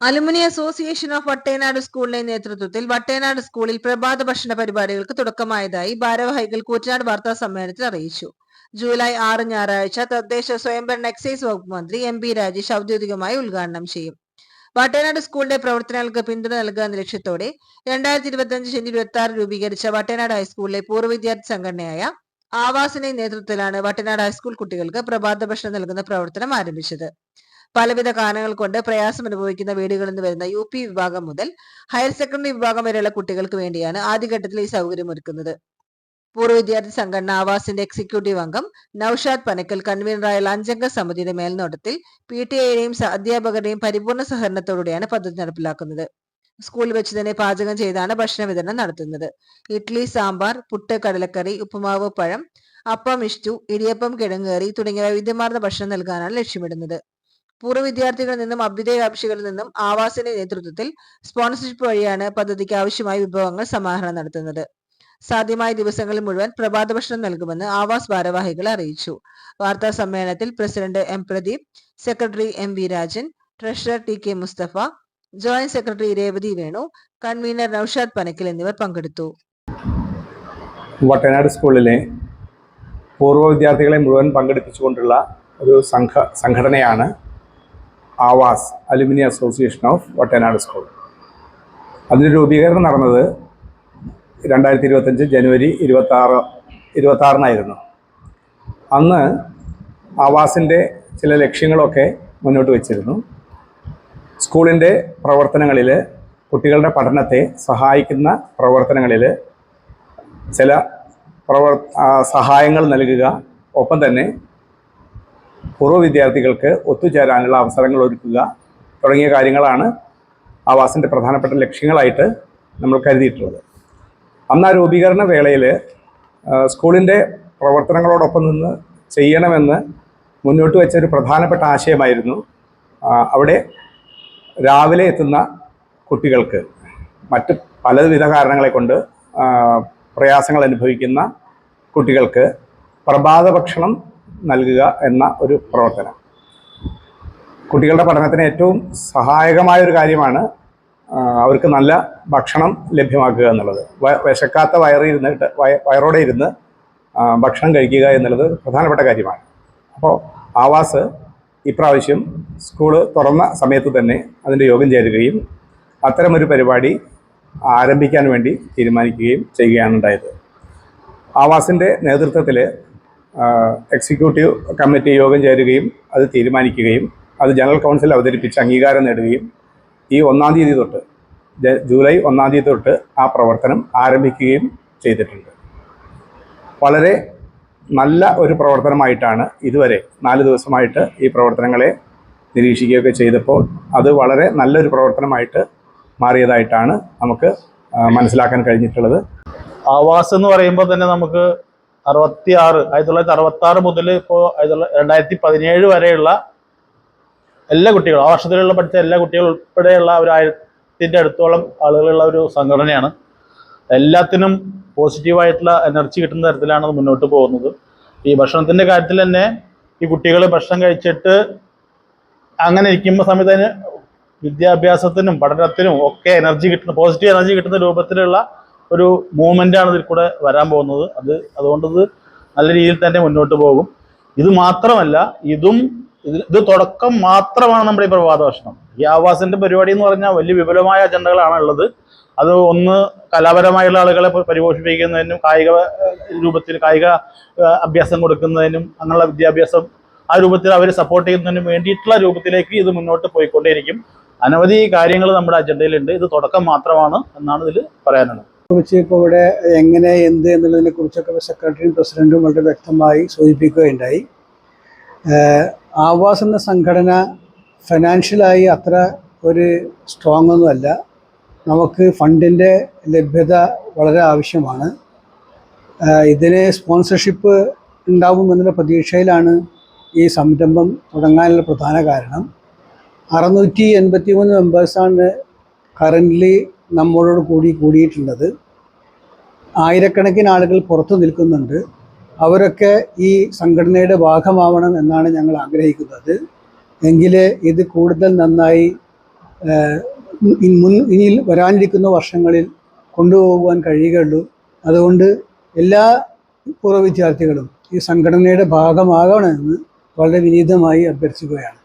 Alumni association of Vattenad സ്കൂളിന്റെ നേതൃത്വത്തിൽ വട്ടേനാട് സ്കൂളിൽ പ്രഭാത ഭക്ഷണ പരിപാടികൾക്ക് തുടക്കമായതായി ഭാരവാഹികൾ കൂറ്റനാട് വാർത്താ സമ്മേളനത്തിൽ അറിയിച്ചു. ജൂലൈ ആറ് ഞായറാഴ്ച തദ്ദേശ സ്വയംഭരണ എക്സൈസ് വകുപ്പ് മന്ത്രി എം പി രാജേഷ് ഔദ്യോഗികമായി ഉദ്ഘാടനം ചെയ്യും. വട്ടേനാട് സ്കൂളിന്റെ പ്രവർത്തനങ്ങൾക്ക് പിന്തുണ നൽകുക എന്ന ലക്ഷ്യത്തോടെ രണ്ടായിരത്തി ഇരുപത്തിയഞ്ച് ജനുവരി ഇരുപത്തി ആറ് രൂപീകരിച്ച വട്ടേനാട് ഹൈസ്കൂളിലെ പൂർവ വിദ്യാർത്ഥി സംഘടനയായ ആവാസിന്റെ നേതൃത്വത്തിലാണ് വട്ടനാട് ഹൈസ്കൂൾ കുട്ടികൾക്ക് പ്രഭാത ഭക്ഷണം നൽകുന്ന പ്രവർത്തനം ആരംഭിച്ചത്. പലവിധ കാരണങ്ങൾ കൊണ്ട് പ്രയാസം അനുഭവിക്കുന്ന വീടുകളിൽ നിന്ന് വരുന്ന യു പി വിഭാഗം മുതൽ ഹയർ സെക്കൻഡറി വിഭാഗം വരെയുള്ള കുട്ടികൾക്ക് വേണ്ടിയാണ് ആദ്യഘട്ടത്തിൽ ഈ സൗകര്യം ഒരുക്കുന്നത്. പൂർവ വിദ്യാർത്ഥി സംഘടന ആവാസിന്റെ എക്സിക്യൂട്ടീവ് അംഗം നൌഷാദ് പനക്കൽ കൺവീനറായ അഞ്ചംഗ സമിതിയുടെ മേൽനോട്ടത്തിൽ പി ടി എയുടെയും അധ്യാപകരുടെയും പരിപൂർണ സഹകരണത്തോടെയാണ് പദ്ധതി നടപ്പിലാക്കുന്നത്. സ്കൂളിൽ വെച്ച് തന്നെ പാചകം ചെയ്താണ് ഭക്ഷണ വിതരണം നടത്തുന്നത്. ഇഡ്ഡലി സാമ്പാർ പുട്ട് കടലക്കറി ഉപ്പുമാവ് പഴം അപ്പം ഇഷ്ടു ഇടിയപ്പം കിഴങ്ങേറി തുടങ്ങിയ വൈവിധ്യമാർന്ന ഭക്ഷണം നൽകാനാണ് ലക്ഷ്യമിടുന്നത്. പൂർവ വിദ്യാർത്ഥികളിൽ നിന്നും അഭ്യുദയ അഭ്യുദയാകാംക്ഷികളിൽ നിന്നും ആവാസിന്റെ നേതൃത്വത്തിൽ സ്പോൺസർഷിപ്പ് വഴിയാണ് പദ്ധതിക്ക് ആവശ്യമായ വിഭവങ്ങൾ സമാഹരണം നടത്തുന്നത്. സാധ്യമായ ദിവസങ്ങളിൽ മുഴുവൻ പ്രഭാത ഭക്ഷണം നൽകുമെന്ന് ആവാസ് ഭാരവാഹികൾ അറിയിച്ചു. വാർത്താ സമ്മേളനത്തിൽ president M Pradeep secretary M V Rajan treasurer T K Mustafa joint secretary Revathi Venu convener Noushad Panakkil എന്നിവർ പങ്കെടുത്തു. വട്ടനാട് സ്കൂളിലെ പൂർവ വിദ്യാർത്ഥികളെ മുഴുവൻ പങ്കെടുപ്പിച്ചുകൊണ്ടുള്ള ഒരു സംഘ സംഘടനയാണ് Awaz alumni association of Vattanad school. അതിന്റെ രൂപീകരണം നടന്നത് രണ്ടായിരത്തി ഇരുപത്തഞ്ച് ജനുവരി ഇരുപത്താറ് ഇരുപത്താറിനായിരുന്നു അന്ന് ആവാസിന്റെ ചില ലക്ഷ്യങ്ങളൊക്കെ മുന്നോട്ട് വച്ചിരുന്നു. സ്കൂളിന്റെ പ്രവർത്തനങ്ങളിൽ കുട്ടികളുടെ പഠനത്തെ സഹായിക്കുന്ന പ്രവർത്തനങ്ങളിൽ ചില പ്രവർ സഹായങ്ങൾ നൽകുക ഒപ്പം തന്നെ പൂർവ വിദ്യാർത്ഥികൾക്ക് ഒത്തുചേരാനുള്ള അവസരങ്ങൾ ഒരുക്കുക തുടങ്ങിയ കാര്യങ്ങളാണ് ആവാസിന്റെ പ്രധാനപ്പെട്ട ലക്ഷ്യങ്ങളായിട്ട് നമ്മൾ കരുതിയിട്ടുള്ളത്. അന്ന് ആ രൂപീകരണ വേളയിൽ സ്കൂളിന്റെ പ്രവർത്തനങ്ങളോടൊപ്പം നിന്ന് ചെയ്യണമെന്ന് മുന്നോട്ട് വെച്ച ഒരു പ്രധാനപ്പെട്ട ആശയമായിരുന്നു ആ, അവിടെ രാവിലെ എത്തുന്ന കുട്ടികൾക്ക് മറ്റ് പലവിധ കാരണങ്ങളെ കൊണ്ട് പ്രയാസങ്ങൾ അനുഭവിക്കുന്ന കുട്ടികൾക്ക് പ്രഭാത ഭക്ഷണം നൽകുക എന്ന ഒരു പ്രവർത്തനം. കുട്ടികളുടെ പഠനത്തിന് ഏറ്റവും സഹായകമായ ഒരു കാര്യമാണ് അവർക്ക് നല്ല ഭക്ഷണം ലഭ്യമാക്കുക എന്നുള്ളത്. വിശക്കാത്ത വയറിൽ ഇരുന്നിട്ട് വയ- വയറോടെ ഇരുന്ന് ഭക്ഷണം കഴിക്കുക എന്നുള്ളത് പ്രധാനപ്പെട്ട കാര്യമാണ്. അപ്പോൾ ആവാസ് ഇപ്രാവശ്യം സ്കൂൾ തുറന്ന സമയത്ത് തന്നെ അതിന്റെ യോഗം ചേരുകയും അത്തരമൊരു പരിപാടി ആരംഭിക്കാൻ വേണ്ടി തീരുമാനിക്കുകയും ചെയ്യുകയാണ് ഉണ്ടായത്. ആവാസിന്റെ നേതൃത്വത്തിൽ എക്സിക്യൂട്ടീവ് കമ്മിറ്റി യോഗം ചേരുകയും അത് തീരുമാനിക്കുകയും അത് ജനറൽ കൗൺസിൽ അവതരിപ്പിച്ച് അംഗീകാരം നേടുകയും ഈ ഒന്നാം തീയതി തൊട്ട് ജൂലൈ ഒന്നാം തീയതി തൊട്ട് ആ പ്രവർത്തനം ആരംഭിക്കുകയും ചെയ്തിട്ടുണ്ട്. വളരെ നല്ല ഒരു പ്രവർത്തനമായിട്ടാണ് ഇതുവരെ നാല് ദിവസമായിട്ട് ഈ പ്രവർത്തനങ്ങളെ നിരീക്ഷിക്കുകയൊക്കെ ചെയ്തപ്പോൾ അത് വളരെ നല്ലൊരു പ്രവർത്തനമായിട്ട് മാറിയതായിട്ടാണ് നമുക്ക് മനസ്സിലാക്കാൻ കഴിഞ്ഞിട്ടുള്ളത്. ആവാസ് എന്ന് പറയുമ്പോൾ തന്നെ നമുക്ക് അറുപത്തി ആറ് ആയിരത്തി തൊള്ളായിരത്തി അറുപത്തി ആറ് മുതൽ ഇപ്പോൾ രണ്ടായിരത്തി പതിനേഴ് വരെയുള്ള എല്ലാ കുട്ടികളും ആ വർഷത്തിലുള്ള പഠിച്ച എല്ലാ കുട്ടികളും ഉൾപ്പെടെയുള്ള ഒരു ആയിരത്തിന്റെ അടുത്തോളം ആളുകളുള്ള ഒരു സംഘടനയാണ്. എല്ലാത്തിനും പോസിറ്റീവായിട്ടുള്ള എനർജി കിട്ടുന്ന തരത്തിലാണ് അത് മുന്നോട്ട് പോകുന്നത്. ഈ ഭക്ഷണത്തിന്റെ കാര്യത്തിൽ തന്നെ ഈ കുട്ടികൾ ഭക്ഷണം കഴിച്ചിട്ട് അങ്ങനെ ഇരിക്കുമ്പോൾ സമയത്ത് വിദ്യാഭ്യാസത്തിനും പഠനത്തിനും ഒക്കെ എനർജി കിട്ടുന്ന പോസിറ്റീവ് എനർജി കിട്ടുന്ന രൂപത്തിലുള്ള ഒരു മൂവ്മെന്റ് ആണ് ഇതിൽ കൂടെ വരാൻ പോകുന്നത്. അത് അതുകൊണ്ട് ഇത് നല്ല രീതിയിൽ തന്നെ മുന്നോട്ട് പോകും. ഇത് മാത്രമല്ല ഇതും ഇത് തുടക്കം മാത്രമാണ് നമ്മുടെ ഈ പ്രഭാത ഭക്ഷണം. ഈ ആവാസിന്റെ പരിപാടി എന്ന് പറഞ്ഞാൽ വലിയ വിപുലമായ അജണ്ടകളാണ് ഉള്ളത്. അത് ഒന്ന് കലാപരമായുള്ള ആളുകളെ പരിപോഷിപ്പിക്കുന്നതിനും കായിക രൂപത്തിൽ കായിക അഭ്യാസം കൊടുക്കുന്നതിനും അങ്ങനെയുള്ള വിദ്യാഭ്യാസം ആ രൂപത്തിൽ അവരെ സപ്പോർട്ട് ചെയ്യുന്നതിനും വേണ്ടിയിട്ടുള്ള രൂപത്തിലേക്ക് ഇത് മുന്നോട്ട് പോയിക്കൊണ്ടേയിരിക്കും. അനവധി കാര്യങ്ങൾ നമ്മുടെ അജണ്ടയിലുണ്ട്. ഇത് തുടക്കം മാത്രമാണ് എന്നാണ് ഇതിൽ പറയാനുള്ളത്. കുറിച്ച് ഇപ്പോൾ ഇവിടെ എങ്ങനെ എന്ത് എന്നുള്ളതിനെ കുറിച്ചൊക്കെ സെക്രട്ടറിയും പ്രസിഡന്റും വളരെ വ്യക്തമായി സൂചിപ്പിക്കുകയുണ്ടായി. ആവാസ് എന്ന സംഘടന ഫിനാൻഷ്യലായി അത്ര ഒരു സ്ട്രോങ് ഒന്നുമല്ല നമുക്ക് ഫണ്ടിന്റെ ലഭ്യത വളരെ ആവശ്യമാണ്. ഇതിന് സ്പോൺസർഷിപ്പ് ഉണ്ടാവുമെന്നുള്ള പ്രതീക്ഷയിലാണ് ഈ സംരംഭം തുടങ്ങാനുള്ള പ്രധാന കാരണം. അറുന്നൂറ്റി എൺപത്തി മൂന്ന് മെമ്പേഴ്സാണ് കറന്റ്ലി നമ്മളോട് കൂടി കൂടിയിട്ടുള്ളത്. ആയിരക്കണക്കിന് ആളുകൾ പുറത്തു നിൽക്കുന്നുണ്ട്. അവരൊക്കെ ഈ സംഘടനയുടെ ഭാഗമാവണം എന്നാണ് ഞങ്ങൾ ആഗ്രഹിക്കുന്നത്. എങ്കിൽ ഇത് കൂടുതൽ നന്നായി മുൻ ഇനി വരാനിരിക്കുന്ന വർഷങ്ങളിൽ കൊണ്ടുപോകുവാൻ കഴിയുകയുള്ളൂ. അതുകൊണ്ട് എല്ലാ പൂർവ വിദ്യാർത്ഥികളും ഈ സംഘടനയുടെ ഭാഗമാകണമെന്ന് വളരെ വിനീതമായി അഭ്യർത്ഥിക്കുകയാണ്.